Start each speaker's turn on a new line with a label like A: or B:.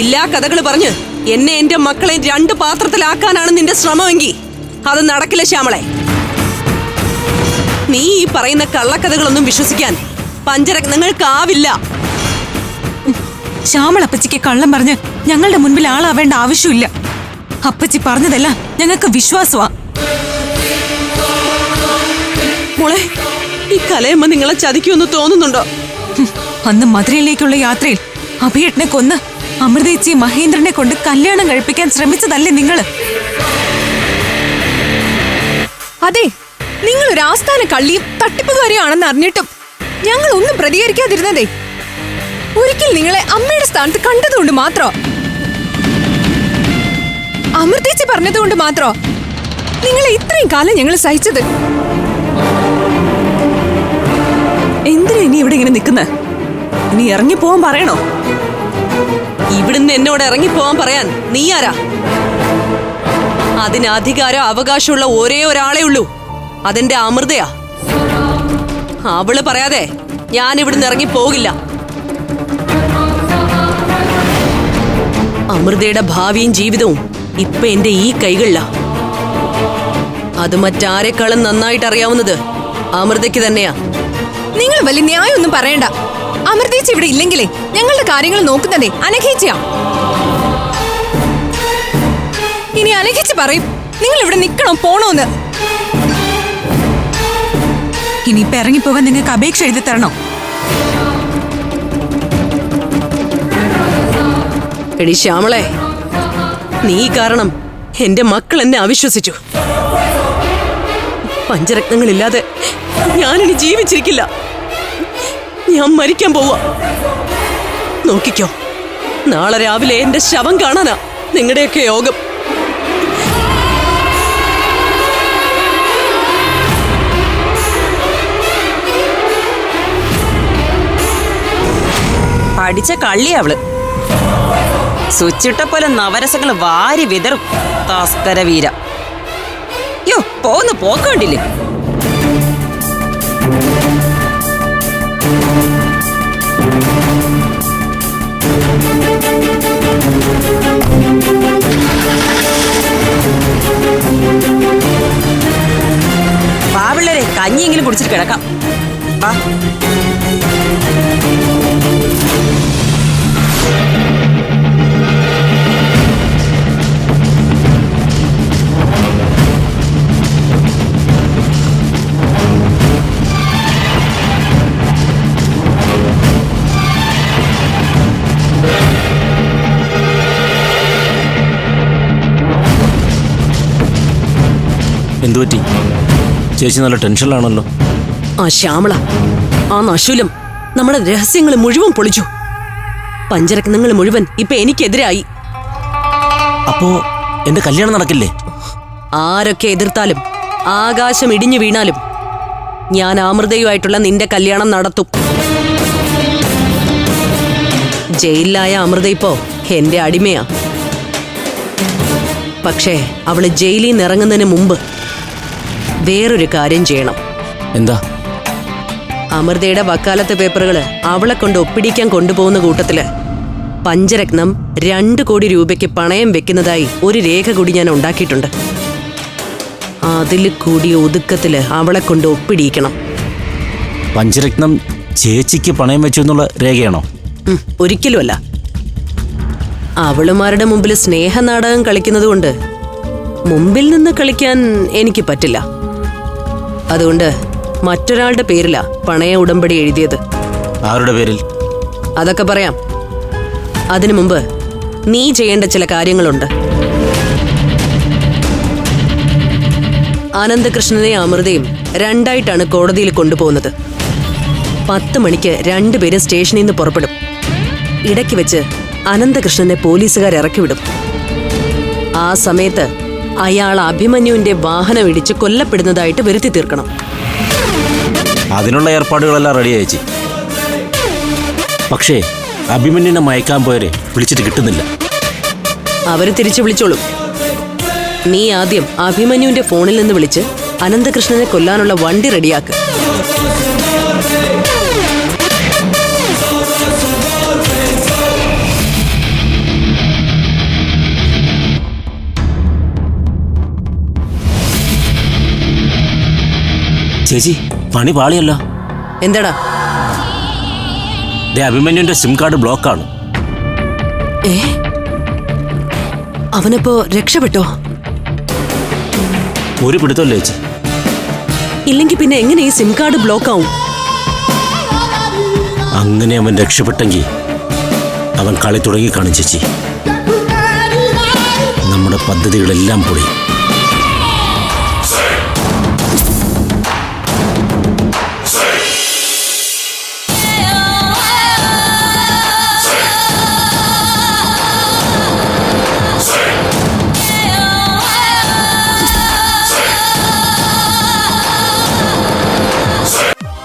A: ഇല്ലാ കഥകൾ പറഞ്ഞ് എന്നെ എന്റെ മക്കളെ രണ്ട് പാത്രത്തിലാക്കാനാണ് നിന്റെ ശ്രമമെങ്കിൽ അത് നടക്കില്ല ശ്യാമളെ. നീ ഈ പറയുന്ന കള്ളക്കഥകളൊന്നും വിശ്വസിക്കാൻ പഞ്ചരത്നങ്ങൾക്കാവില്ല
B: ശ്യാമൾ അപ്പച്ചിക്ക് കള്ളം പറഞ്ഞ് ഞങ്ങളുടെ മുൻപിൽ ആളാവേണ്ട ആവശ്യമില്ല. അപ്പച്ചി പറഞ്ഞതല്ല ഞങ്ങൾക്ക് വിശ്വാസമാ.
A: മോളെ ഈ കലയമ്മ നിങ്ങളെ ചതിക്കുമെന്ന് തോന്നുന്നുണ്ടോ?
B: അന്ന് മധുരയിലേക്കുള്ള യാത്രയിൽ അഭിയേട്ടനെ കൊന്ന് അമൃതേച്ചി മഹേന്ദ്രനെ കൊണ്ട് കല്യാണം കഴിപ്പിക്കാൻ ശ്രമിച്ചതല്ലേ നിങ്ങൾ
C: അതെ നിങ്ങൾ ഒരു ആസ്ഥാന കള്ളിയും തട്ടിപ്പുകാരിയാണെന്ന് അറിഞ്ഞിട്ടും ഞങ്ങൾ ഒന്നും പ്രതികരിക്കാതിരുന്നതേ. ഒരിക്കൽ നിങ്ങളെ അമ്മയുടെ സ്ഥാനത്ത് കണ്ടതുകൊണ്ട് മാത്രോ? അമൃതേച്ചി പറഞ്ഞതുകൊണ്ട് മാത്രോ? നിങ്ങളെ ഇത്രയും കാലം ഞങ്ങൾ സഹിച്ചത്?
A: എന്തിനാ ഇനി ഇവിടെ ഇങ്ങനെ നിൽക്കുന്നത് ഇനി ഇറങ്ങിപ്പോവാൻ പറയണോ? ഇവിടുന്ന് എന്നോട് ഇറങ്ങി പോവാൻ പറയാൻ നീ ആരാ? അതിന് അധികാരം അവകാശമുള്ള ഒരേ ഒരാളേ ഉള്ളൂ. അതെന്റെ അമൃതയാ. അവൾ പറയാതെ ഞാൻ ഇവിടുന്ന് ഇറങ്ങി പോകില്ല അമൃതയുടെ ഭാവിയും ജീവിതവും ഇപ്പൊ എന്റെ ഈ കൈകളിലാ. അത് മറ്റാരെക്കാളും നന്നായിട്ട് അറിയാവുന്നത് അമൃതയ്ക്ക് തന്നെയാ.
C: നിങ്ങൾ വലിയ ന്യായമൊന്നും പറയണ്ട. അമൃതേച്ചി ഇവിടെ ഇല്ലെങ്കിലേ ഞങ്ങളുടെ കാര്യങ്ങൾ നോക്കുന്നതേ അനഘേച്ചിയാ. ഇനി അനഘേച്ചി പറയും നിങ്ങൾ ഇവിടെ നിൽക്കണോ പോണോന്ന്?
B: ഇനിയിപ്പൊ ഇറങ്ങിപ്പോകാൻ നിങ്ങൾക്ക് അപേക്ഷ എഴുതി തരണോ?
A: എടി ശ്യാമളെ നീ കാരണം എന്റെ മക്കൾ എന്നെ അവിശ്വസിച്ചു. പഞ്ചരത്നങ്ങളില്ലാതെ ഞാനിനി ജീവിച്ചിരിക്കില്ല. ഞാൻ മരിക്കാൻ പോവാ. നോക്കിക്കോ. നാളെ രാവിലെ എന്റെ ശവം കാണാനാ നിങ്ങളുടെയൊക്കെ യോഗം.
D: പഠിച്ച കള്ളി അവൾ. സ്വിച്ചിട്ട പോലെ നവരസങ്ങൾ വാരി വിതറും. തസ്കര വീര. യോ പോന്ന് പോക്കണ്ടില്ലേ? പാവിള്ളരെ കഞ്ഞിയെങ്കിലും കുടിച്ചിട്ട് കിടക്കാം. വാ.
E: ചേച്ചി നല്ല ടെൻഷനിലാണല്ലോ.
A: ആ ശ്യാമള ആ നശൂലം നമ്മുടെ രഹസ്യങ്ങൾ മുഴുവൻ പൊളിച്ചു. പഞ്ചരത്നങ്ങൾ മുഴുവൻ ഇപ്പൊ എനിക്കെതിരായി.
E: അപ്പോ എന്റെ കല്യാണം നടക്കില്ലേ?
A: ആരൊക്കെ എതിർത്താലും ആകാശം ഇടിഞ്ഞു വീണാലും ഞാൻ അമൃതയുമായിട്ടുള്ള നിന്റെ കല്യാണം നടത്തും. ജയിലിലായ അമൃത ഇപ്പോ എന്റെ അടിമയാ. പക്ഷേ അവൾ ജയിലിൽ നിന്ന് ഇറങ്ങുന്നതിന് മുമ്പ് വേറൊരു കാര്യം ചെയ്യണം.
E: എന്താ?
A: അമൃതയുടെ വക്കാലത്തെ പേപ്പറുകൾ അവളെ കൊണ്ട് ഒപ്പിടിക്കാൻ കൊണ്ടുപോകുന്ന കൂട്ടത്തിൽ പഞ്ചരത്നം രണ്ട് കോടി രൂപയ്ക്ക് പണയം വെക്കുന്നതായി ഒരു രേഖ കൂടി ഞാൻ ഉണ്ടാക്കിയിട്ടുണ്ട്. അതിൽ കൂടി ഒതുക്കത്തിൽ അവളെ കൊണ്ട് ഒപ്പിടിയിക്കണം.
E: പഞ്ചരത്നം ചേച്ചിക്ക് പണയം വെച്ചു എന്നുള്ള രേഖയാണോ?
A: ഒരിക്കലുമല്ല. അവളുമാരുടെ മുമ്പിൽ സ്നേഹനാടകം കളിക്കുന്നത് കൊണ്ട് മുമ്പിൽ നിന്ന് കളിക്കാൻ എനിക്ക് പറ്റില്ല. അതുകൊണ്ട് മറ്റൊരാളുടെ പേരിലാ പണയ ഉടമ്പടി എഴുതിയത്.
E: ആരുടെ പേരിൽ?
A: അതൊക്കെ പറയാം. അതിനു മുമ്പ് നീ ചെയ്യേണ്ട ചില കാര്യങ്ങളുണ്ട്. അനന്തകൃഷ്ണനെ അമൃതയും രണ്ടായിട്ടാണ് കോടതിയിൽ കൊണ്ടുപോകുന്നത്. പത്ത് മണിക്ക് രണ്ടുപേരും സ്റ്റേഷനിൽ നിന്ന് പുറപ്പെടും. ഇടയ്ക്ക് വെച്ച് അനന്തകൃഷ്ണനെ പോലീസുകാർ ഇറക്കിവിടും. ആ സമയത്ത് അയാൾ അഭിമന്യുവിന്റെ വാഹനം ഇടിച്ച് കൊല്ലപ്പെടുന്നതായിട്ട് വരുത്തി തീർക്കണം.
E: അതിനുള്ള ഏർപ്പാടുകളെല്ലാം റെഡി അയച്ചി പക്ഷേ അഭിമന്യനെ മയക്കാൻ പോയരെ വിളിച്ചിട്ട് കിട്ടുന്നില്ല.
A: അവർ തിരിച്ചു വിളിച്ചോളും. നീ ആദ്യം അഭിമന്യുവിന്റെ ഫോണിൽ നിന്ന് വിളിച്ച് അനന്തകൃഷ്ണനെ കൊല്ലാനുള്ള വണ്ടി റെഡിയാക്ക്
E: ചേച്ചി പണി പാളിയല്ലോ.
A: എന്താടാ?
E: ദേ അഭിമന്യുന്റെ സിം കാർഡ് ബ്ലോക്കാണ്
A: ഏ? അവനപ്പോ രക്ഷപ്പെട്ടോ?
E: ഒരു പിടുത്തമല്ലേ ചേച്ചി.
A: ഇല്ലെങ്കിൽ പിന്നെ എങ്ങനെ ഈ സിം കാർഡ് ബ്ലോക്ക് ആവും?
E: അങ്ങനെ അവൻ രക്ഷപ്പെട്ടെങ്കിൽ അവൻ കളി തുടങ്ങി കാണും ചേച്ചി. നമ്മുടെ പദ്ധതികളെല്ലാം പൊടി